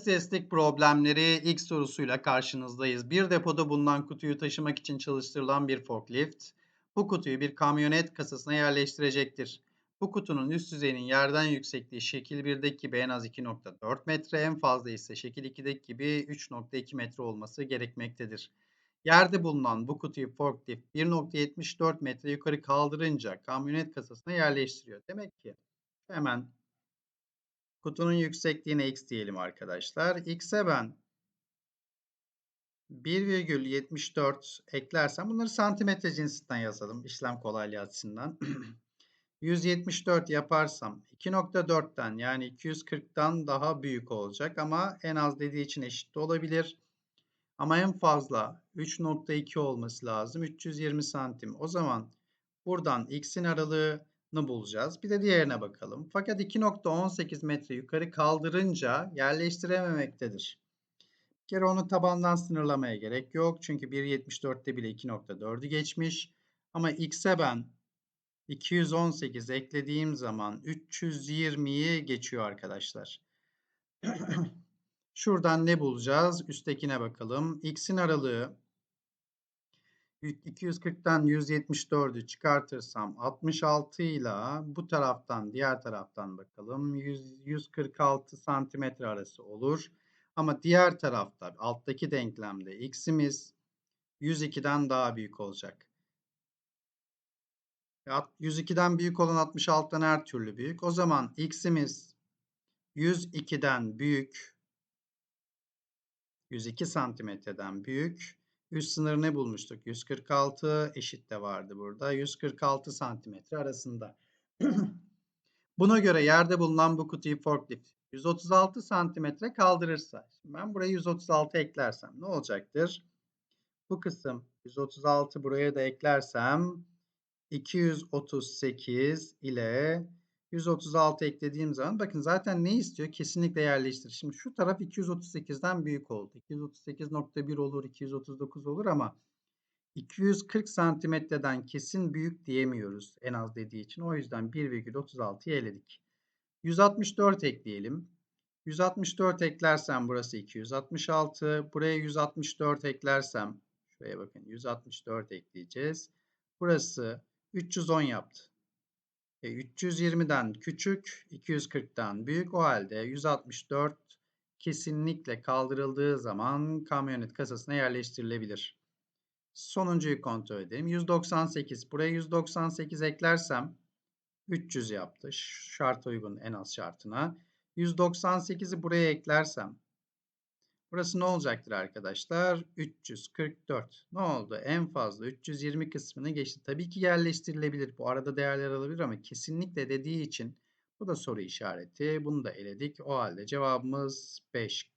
Kapasitesizlik problemleri ilk sorusuyla karşınızdayız. Bir depoda bulunan kutuyu taşımak için çalıştırılan bir forklift, bu kutuyu bir kamyonet kasasına yerleştirecektir. Bu kutunun üst yüzeyinin yerden yüksekliği şekil 1'deki gibi en az 2.4 metre, en fazla ise şekil 2'deki gibi 3.2 metre olması gerekmektedir. Yerde bulunan bu kutuyu forklift 1.74 metre yukarı kaldırınca kamyonet kasasına yerleştiriyor. Demek ki hemen Kutunun yüksekliğine x diyelim arkadaşlar. x'e ben 1,74 eklersem bunları santimetre cinsinden yazalım işlem kolaylığı açısından. 174 yaparsam 2.4'ten yani 240'tan daha büyük olacak ama en az dediği için eşit de olabilir. Ama en fazla 3.2 olması lazım. 320 santim. O zaman buradan x'in aralığı bulacağız. Bir de diğerine bakalım. Fakat 2.18 metre yukarı kaldırınca yerleştirememektedir. Bir kere onu tabandan sınırlamaya gerek yok. Çünkü 1.74'te bile 2.4'ü geçmiş. Ama x'e ben 218 eklediğim zaman 320'yi geçiyor arkadaşlar. Şuradan ne bulacağız? Üsttekine bakalım. X'in aralığı 240'tan 174'ü çıkartırsam 66 ile bu taraftan diğer taraftan bakalım 100, 146 santimetre arası olur. Ama diğer tarafta alttaki denklemde x'imiz 102'den daha büyük olacak. 102'den büyük olan 66'dan her türlü büyük. O zaman x'imiz 102'den büyük 102 santimetreden büyük Üst sınır ne bulmuştuk? 146 eşit de vardı burada. 146 santimetre arasında. Buna göre yerde bulunan bu kutuyu forklift 136 santimetre kaldırırsa. Ben buraya 136 eklersem ne olacaktır? Bu kısım 136 buraya da eklersem 238 ile 136 eklediğim zaman bakın zaten ne istiyor? Kesinlikle yerleştir. Şimdi şu taraf 238'den büyük oldu. 238.1 olur, 239 olur ama 240 santimetreden kesin büyük diyemiyoruz en az dediği için. O yüzden 1,36'yı eledik. 164 ekleyelim. 164 eklersem burası 266. Buraya 164 eklersem şuraya bakın 164 ekleyeceğiz. Burası 310 yaptı. 320'den e, küçük, 240'tan büyük. O halde 164 kesinlikle kaldırıldığı zaman kamyonet kasasına yerleştirilebilir. Sonuncuyu kontrol edelim. 198. Buraya 198 eklersem 300 yaptı. Şart uygun en az şartına. 198'i buraya eklersem Burası ne olacaktır arkadaşlar? 344. Ne oldu? En fazla 320 kısmını geçti. Tabii ki yerleştirilebilir. Bu arada değerler alabilir ama kesinlikle dediği için bu da soru işareti. Bunu da eledik. O halde cevabımız 5.